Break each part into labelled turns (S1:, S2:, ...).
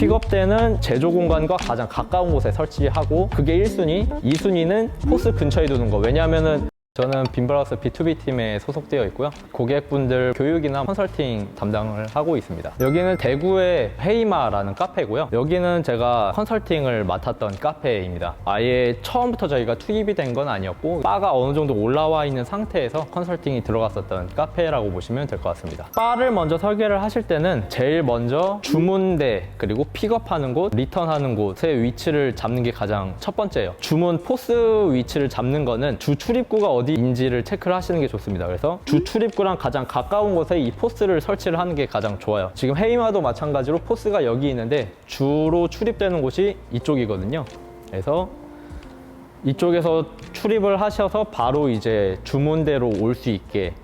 S1: 픽업대는 제조 공간과 가장 가까운 곳에 설치하고 그게 1순위, 2순위는 포스 근처에 두는 거. 왜냐하면은 저는 빈브라우스 B2B 팀에 소속되어 있고요. 고객분들 교육이나 컨설팅 담당을 하고 있습니다. 여기는 대구의 헤이마라는 카페고요. 여기는 제가 컨설팅을 맡았던 카페입니다. 아예 처음부터 저희가 투입이 된 건 아니었고 바가 어느 정도 올라와 있는 상태에서 컨설팅이 들어갔었던 카페라고 보시면 될 것 같습니다. 바를 먼저 설계를 하실 때는 제일 먼저 주문대 그리고 픽업하는 곳, 리턴하는 곳의 위치를 잡는 게 가장 첫 번째예요. 주문 포스 위치를 잡는 거는 주 출입구가 어디인지를 체크를 하시는 게 좋습니다. 그래서 주 출입구랑 가장 가까운 곳에 이 포스를 설치를 하는 게 가장 좋아요. 지금 헤이마도 마찬가지로 포스가 여기 있는데 주로 출입되는 곳이 이쪽이거든요. 그래서 이쪽에서 출입을 하셔서 바로 이제 주문대로 올 수 있게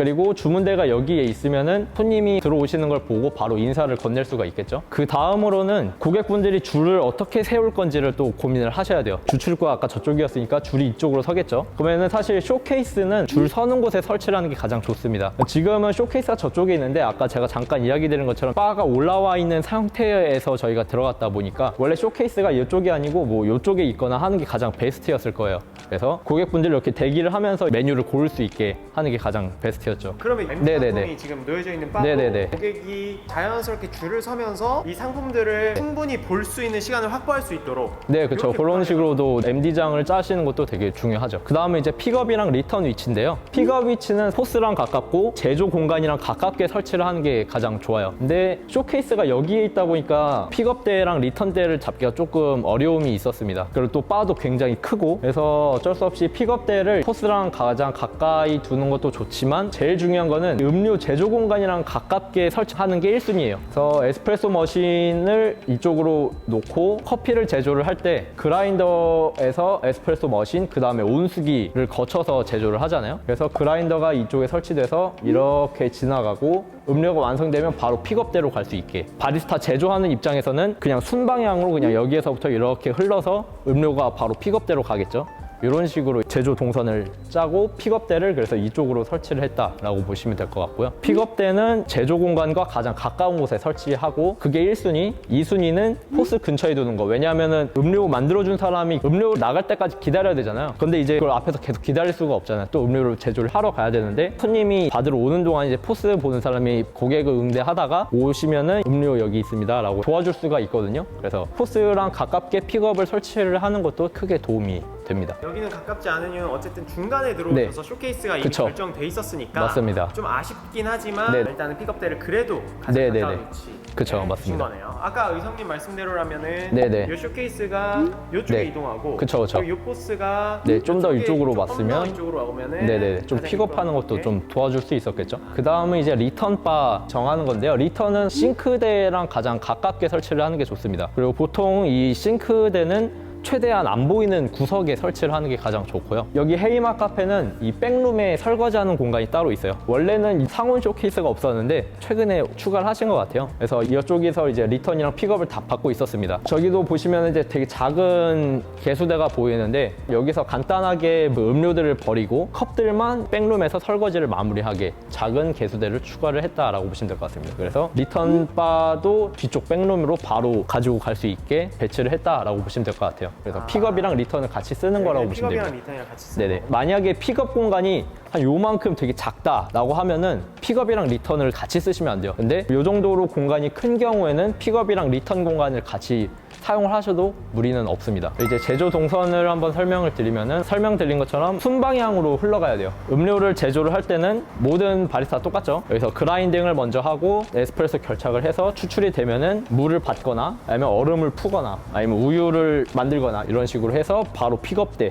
S1: 그리고 주문대가 여기에 있으면은 손님이 들어오시는 걸 보고 바로 인사를 건넬 수가 있겠죠. 그 다음으로는 고객분들이 줄을 어떻게 세울 건지를 또 고민을 하셔야 돼요. 주출구가 아까 저쪽이었으니까 줄이 이쪽으로 서겠죠. 그러면은 사실 쇼케이스는 줄 서는 곳에 설치를 하는 게 가장 좋습니다. 지금은 쇼케이스가 저쪽에 있는데 아까 제가 잠깐 이야기 드린 것처럼 바가 올라와 있는 상태에서 저희가 들어갔다 보니까 원래 쇼케이스가 이쪽이 아니고 뭐 이쪽에 있거나 하는 게 가장 베스트였을 거예요. 그래서 고객분들이 이렇게 대기를 하면서 메뉴를 고를 수 있게 하는 게 가장 베스트였죠.
S2: 그러면 MD
S1: 네네네.
S2: 상품이 지금 놓여져 있는 바도
S1: 네네네.
S2: 고객이 자연스럽게 줄을 서면서 이 상품들을 충분히 볼 수 있는 시간을 확보할 수 있도록
S1: 네, 그렇죠.
S2: 이렇게
S1: 그런 식으로도 MD장을 짜시는 것도 되게 중요하죠. 그 다음에 이제 픽업이랑 리턴 위치인데요. 픽업 위치는 포스랑 가깝고 제조 공간이랑 가깝게 설치를 하는 게 가장 좋아요. 근데 쇼케이스가 여기에 있다 보니까 픽업 대랑 리턴 대를 잡기가 조금 어려움이 있었습니다. 그리고 또 바도 굉장히 크고 그래서 어쩔 수 없이 픽업대를 포스랑 가장 가까이 두는 것도 좋지만 제일 중요한 거는 음료 제조 공간이랑 가깝게 설치하는 게 1순위예요. 그래서 에스프레소 머신을 이쪽으로 놓고 커피를 제조를 할 때 그라인더에서 에스프레소 머신 그 다음에 온수기를 거쳐서 제조를 하잖아요. 그래서 그라인더가 이쪽에 설치돼서 이렇게 지나가고 음료가 완성되면 바로 픽업대로 갈 수 있게 바리스타 제조하는 입장에서는 그냥 순방향으로 그냥 여기에서부터 이렇게 흘러서 음료가 바로 픽업대로 가겠죠. 이런 식으로 제조 동선을 짜고 픽업대를 그래서 이쪽으로 설치를 했다라고 보시면 될 것 같고요. 픽업대는 제조 공간과 가장 가까운 곳에 설치하고 그게 1순위, 2순위는 포스 근처에 두는 거. 왜냐하면은 음료 만들어준 사람이 음료 나갈 때까지 기다려야 되잖아요. 근데 이제 그걸 앞에서 계속 기다릴 수가 없잖아요. 또 음료를 제조를 하러 가야 되는데 손님이 받으러 오는 동안 이제 포스 보는 사람이 고객을 응대하다가 오시면은 음료 여기 있습니다 라고 도와줄 수가 있거든요. 그래서 포스랑 가깝게 픽업을 설치를 하는 것도 크게 도움이 됩니다.
S2: 여기는 가깝지 않은 이유는 어쨌든 중간에 들어오셔서 쇼케이스가 이미
S1: 그쵸.
S2: 결정돼 있었으니까
S1: 맞습니다.
S2: 좀 아쉽긴 하지만
S1: 네.
S2: 일단은 픽업대를 그래도 가장
S1: 네네네.
S2: 가까운 위치
S1: 그쵸,
S2: 네,
S1: 맞습니다.
S2: 거네요. 아까 의성님 말씀대로라면은
S1: 네네.
S2: 이 쇼케이스가 이쪽에
S1: 네.
S2: 이동하고
S1: 그쵸, 그쵸.
S2: 그리고 이 포스가
S1: 네, 좀더
S2: 이쪽에
S1: 이쪽으로
S2: 조금 더
S1: 왔으면
S2: 이쪽으로 오면은
S1: 네네 좀
S2: 가장
S1: 픽업하는
S2: 이끌어가는
S1: 것도
S2: 게
S1: 좀 도와줄 수 있었겠죠 그 다음은 이제 리턴 바 정하는 건데요 리턴은 싱크대랑 가장 가깝게 설치를 하는 게 좋습니다 그리고 보통 이 싱크대는 최대한 안 보이는 구석에 설치를 하는 게 가장 좋고요. 여기 헤이마 카페는 이 백룸에 설거지하는 공간이 따로 있어요. 원래는 이 상온 쇼케이스가 없었는데 최근에 추가를 하신 것 같아요. 그래서 이쪽에서 이제 리턴이랑 픽업을 다 받고 있었습니다. 저기도 보시면 이제 되게 작은 개수대가 보이는데 여기서 간단하게 뭐 음료들을 버리고 컵들만 백룸에서 설거지를 마무리하게 작은 개수대를 추가를 했다라고 보시면 될 것 같습니다. 그래서 리턴 바도 뒤쪽 백룸으로 바로 가지고 갈 수 있게 배치를 했다라고 보시면 될 것 같아요. 그래서
S2: 아.
S1: 픽업이랑 리턴을 같이 쓰는 거라고 보시면
S2: 픽업이랑
S1: 됩니다.
S2: 리턴이랑 같이 쓰는
S1: 네네.
S2: 거.
S1: 만약에 픽업 공간이 한 요만큼 되게 작다라고 하면은 픽업이랑 리턴을 같이 쓰시면 안 돼요. 근데 요 정도로 공간이 큰 경우에는 픽업이랑 리턴 공간을 같이 사용을 하셔도 무리는 없습니다. 이제 제조 동선을 한번 설명을 드리면은 설명드린 것처럼 순방향으로 흘러가야 돼요. 음료를 제조를 할 때는 모든 바리스타 똑같죠. 여기서 그라인딩을 먼저 하고 에스프레소 결착을 해서 추출이 되면은 물을 받거나 아니면 얼음을 푸거나 아니면 우유를 만들거나 이런 식으로 해서 바로 픽업대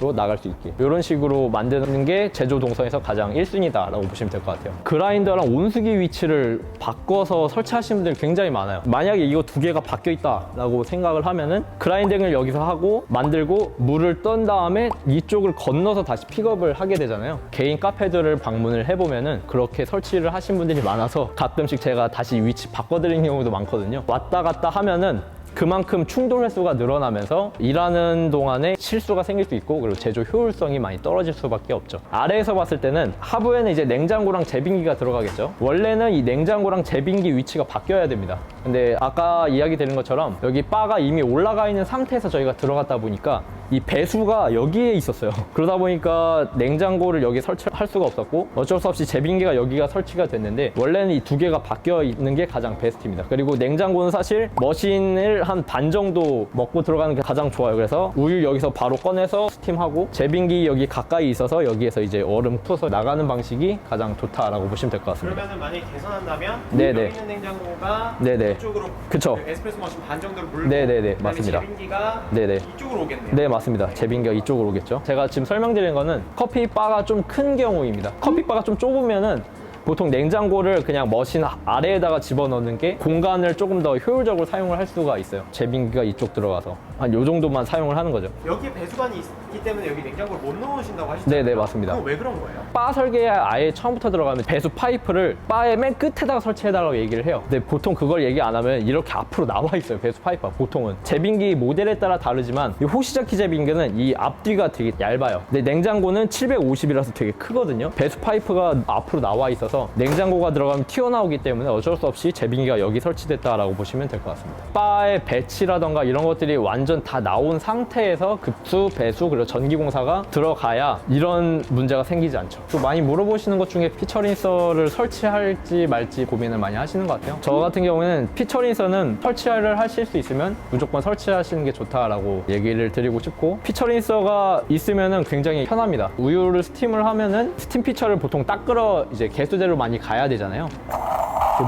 S1: 로 나갈 수 있게. 이런 식으로 만드는 게 제조 동선에서 가장 1순위다라고 보시면 될 것 같아요. 그라인더랑 온수기 위치를 바꿔서 설치하시는 분들이 굉장히 많아요. 만약에 이거 두 개가 바뀌어 있다라고 생각을 하면은 그라인딩을 여기서 하고 만들고 물을 떤 다음에 이쪽을 건너서 다시 픽업을 하게 되잖아요. 개인 카페들을 방문을 해보면은 그렇게 설치를 하신 분들이 많아서 가끔씩 제가 다시 위치 바꿔드리는 경우도 많거든요. 왔다 갔다 하면은 그만큼 충돌 횟수가 늘어나면서 일하는 동안에 실수가 생길 수 있고 그리고 제조 효율성이 많이 떨어질 수밖에 없죠. 아래에서 봤을 때는 하부에는 이제 냉장고랑 제빙기가 들어가겠죠. 원래는 이 냉장고랑 제빙기 위치가 바뀌어야 됩니다. 근데 아까 이야기 드린 것처럼 여기 바가 이미 올라가 있는 상태에서 저희가 들어갔다 보니까 이 배수가 여기에 있었어요. 그러다 보니까 냉장고를 여기 설치할 수가 없었고 어쩔 수 없이 제빙기가 여기가 설치가 됐는데 원래는 이 두 개가 바뀌어 있는 게 가장 베스트입니다. 그리고 냉장고는 사실 머신을 한 반 정도 먹고 들어가는 게 가장 좋아요. 그래서 우유 여기서 바로 꺼내서 스팀하고 제빙기 여기 가까이 있어서 여기에서 이제 얼음 풀어서 나가는 방식이 가장 좋다라고 보시면 될 것 같습니다.
S2: 그러면은 만약에 개선한다면
S1: 네네.
S2: 여기 있는 냉장고가
S1: 네네.
S2: 이쪽으로
S1: 그쵸.
S2: 그 에스프레소 머신 반 정도를 물고
S1: 네네네,
S2: 그다음에
S1: 맞습니다.
S2: 제빙기가
S1: 네네.
S2: 이쪽으로 오겠네요.
S1: 네 맞습니다 제빙기가 이쪽으로 오겠죠 제가 지금 설명드리는 거는 커피바가 좀 큰 경우입니다 커피바가 좀 좁으면은 보통 냉장고를 그냥 머신 아래에다가 집어넣는 게 공간을 조금 더 효율적으로 사용을 할 수가 있어요. 제빙기가 이쪽 들어가서 한 요 정도만 사용을 하는 거죠
S2: 여기에 배수관이 있기 때문에 여기 냉장고를 못 넣으신다고 하시잖아요.
S1: 네네, 맞습니다.
S2: 그건 왜 그런 거예요?
S1: 바 설계에 아예 처음부터 들어가면 배수 파이프를 바의 맨 끝에다가 설치해달라고 얘기를 해요. 근데 보통 그걸 얘기 안 하면 이렇게 앞으로 나와 있어요. 배수 파이프가 보통은. 제빙기 모델에 따라 다르지만 이 호시자키 제빙기는 이 앞뒤가 되게 얇아요. 근데 냉장고는 750이라서 되게 크거든요. 배수 파이프가 앞으로 나와 있어서 냉장고가 들어가면 튀어나오기 때문에 어쩔 수 없이 제빙기가 여기 설치됐다라고 보시면 될 것 같습니다. 바의 배치라던가 이런 것들이 완전 다 나온 상태에서 급수, 배수, 그리고 전기공사가 들어가야 이런 문제가 생기지 않죠. 또 많이 물어보시는 것 중에 피처린서를 설치할지 말지 고민을 많이 하시는 것 같아요. 저 같은 경우에는 피처린서는 설치를 하실 수 있으면 무조건 설치하시는 게 좋다라고 얘기를 드리고 싶고 피처린서가 있으면은 굉장히 편합니다. 우유를 스팀을 하면은 스팀 피처를 보통 닦으러 이제 개수대로 많이 가야 되잖아요.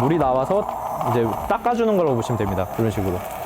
S1: 물이 나와서 이제 닦아주는 거라고 보시면 됩니다. 이런 식으로.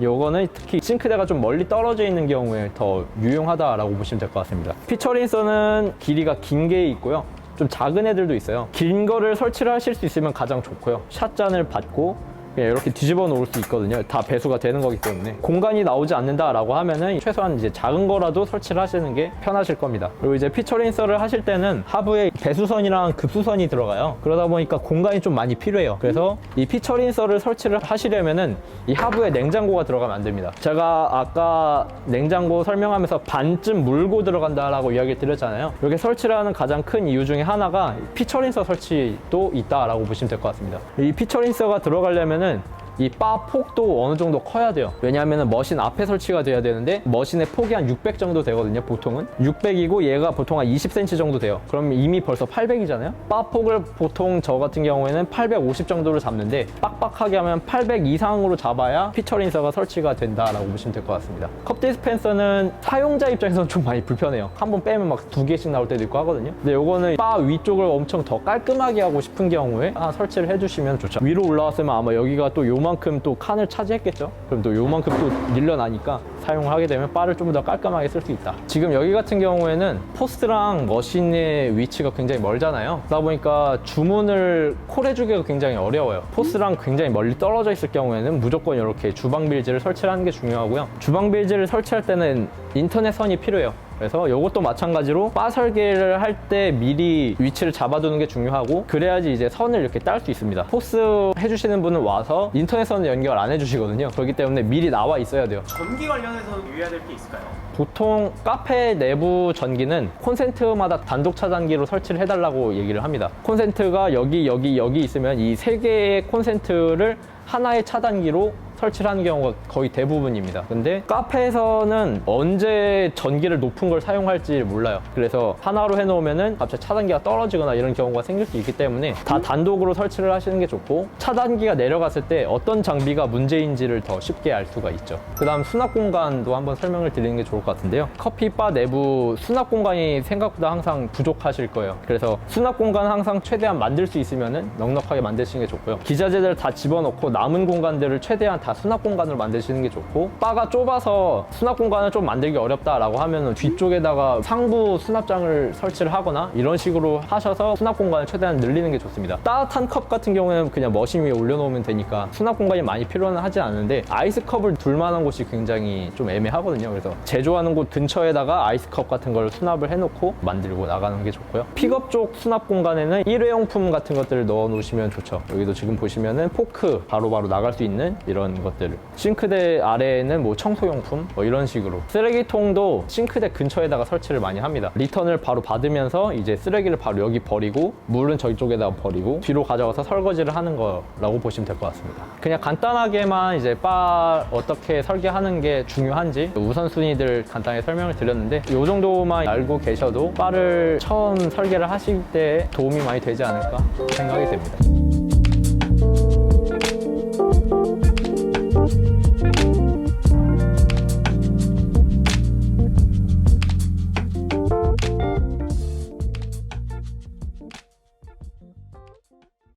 S1: 요거는 특히 싱크대가 좀 멀리 떨어져 있는 경우에 더 유용하다라고 보시면 될 것 같습니다. 피처린서는 길이가 긴 게 있고요. 좀 작은 애들도 있어요. 긴 거를 설치를 하실 수 있으면 가장 좋고요. 샷잔을 받고 그냥 이렇게 뒤집어 놓을 수 있거든요. 다 배수가 되는 거기 때문에 공간이 나오지 않는다라고 하면은 최소한 이제 작은 거라도 설치를 하시는 게 편하실 겁니다. 그리고 이제 피처린서를 하실 때는 하부에 배수선이랑 급수선이 들어가요. 그러다 보니까 공간이 좀 많이 필요해요. 그래서 이 피처린서를 설치를 하시려면은 이 하부에 냉장고가 들어가면 안 됩니다. 제가 아까 냉장고 설명하면서 반쯤 물고 들어간다라고 이야기 드렸잖아요. 이렇게 설치를 하는 가장 큰 이유 중에 하나가 피처린서 설치도 있다라고 보시면 될 것 같습니다. 이 피처린서가 들어가려면 은 이 바 폭도 어느 정도 커야 돼요. 왜냐하면 머신 앞에 설치가 돼야 되는데 머신의 폭이 한 600 정도 되거든요. 보통은 600이고 얘가 보통 한 20cm 정도 돼요. 그럼 이미 벌써 800이잖아요. 바 폭을 보통 저 같은 경우에는 850 정도로 잡는데 빡빡하게 하면 800 이상으로 잡아야 피처린서가 설치가 된다라고 보시면 될 것 같습니다. 컵 디스펜서는 사용자 입장에서는 좀 많이 불편해요. 한 번 빼면 막 두 개씩 나올 때도 있고 하거든요. 근데 요거는 바 위쪽을 엄청 더 깔끔하게 하고 싶은 경우에 하나 설치를 해주시면 좋죠. 위로 올라왔으면 아마 여기가 또 요만 큼 또 칸을 차지했겠죠. 그럼 또 요만큼 또 밀려나니까 사용을 하게 되면 바를 좀 더 깔끔하게 쓸 수 있다. 지금 여기 같은 경우에는 포스트랑 머신의 위치가 굉장히 멀잖아요. 그러다 보니까 주문을 콜해주기가 굉장히 어려워요. 포스랑 굉장히 멀리 떨어져 있을 경우에는 무조건 이렇게 주방 빌지를 설치를 하는 게 중요하고요. 주방 빌지를 설치할 때는 인터넷 선이 필요해요. 그래서 이것도 마찬가지로 바 설계를 할 때 미리 위치를 잡아두는 게 중요하고 그래야지 이제 선을 이렇게 딸 수 있습니다. 포스 해주시는 분은 와서 인터넷 선을 연결 안 해주시거든요. 그렇기 때문에 미리 나와 있어야 돼요.
S2: 전기 관련해서는 유의해야 될 게 있을까요?
S1: 보통 카페 내부 전기는 콘센트마다 단독 차단기로 설치를 해달라고 얘기를 합니다. 콘센트가 여기, 여기, 여기 있으면 이 세 개의 콘센트를 하나의 차단기로 설치를 하는 경우가 거의 대부분입니다. 근데 카페에서는 언제 전기를 높은 걸 사용할지 몰라요. 그래서 하나로 해놓으면은 갑자기 차단기가 떨어지거나 이런 경우가 생길 수 있기 때문에 다 단독으로 설치를 하시는 게 좋고 차단기가 내려갔을 때 어떤 장비가 문제인지를 더 쉽게 알 수가 있죠. 그 다음 수납 공간도 한번 설명을 드리는 게 좋을 것 같은데요. 커피바 내부 수납 공간이 생각보다 항상 부족하실 거예요. 그래서 수납 공간 항상 최대한 만들 수 있으면은 넉넉하게 만드시는 게 좋고요. 기자재들 다 집어넣고 남은 공간들을 최대한 다 수납 공간으로 만드시는 게 좋고 바가 좁아서 수납 공간을 좀 만들기 어렵다라고 하면은 뒤쪽에다가 상부 수납장을 설치를 하거나 이런 식으로 하셔서 수납 공간을 최대한 늘리는 게 좋습니다. 따뜻한 컵 같은 경우에는 그냥 머신 위에 올려놓으면 되니까 수납 공간이 많이 필요는 하지 않은데 아이스 컵을 둘 만한 곳이 굉장히 좀 애매하거든요. 그래서 제조하는 곳 근처에다가 아이스 컵 같은 걸 수납을 해놓고 만들고 나가는 게 좋고요. 픽업 쪽 수납 공간에는 일회용품 같은 것들을 넣어 놓으시면 좋죠. 여기도 지금 보시면은 포크 바로바로 나갈 수 있는 이런 것들을 싱크대 아래에는 뭐 청소용품 뭐 이런 식으로. 쓰레기통도 싱크대 근처에다가 설치를 많이 합니다. 리턴을 바로 받으면서 이제 쓰레기를 바로 여기 버리고 물은 저쪽에다가 버리고 뒤로 가져가서 설거지를 하는 거라고 보시면 될 것 같습니다. 그냥 간단하게만 이제 바 어떻게 설계하는 게 중요한지 우선순위들 간단히 설명을 드렸는데 이 정도만 알고 계셔도 바를 처음 설계를 하실 때 도움이 많이 되지 않을까 생각이 됩니다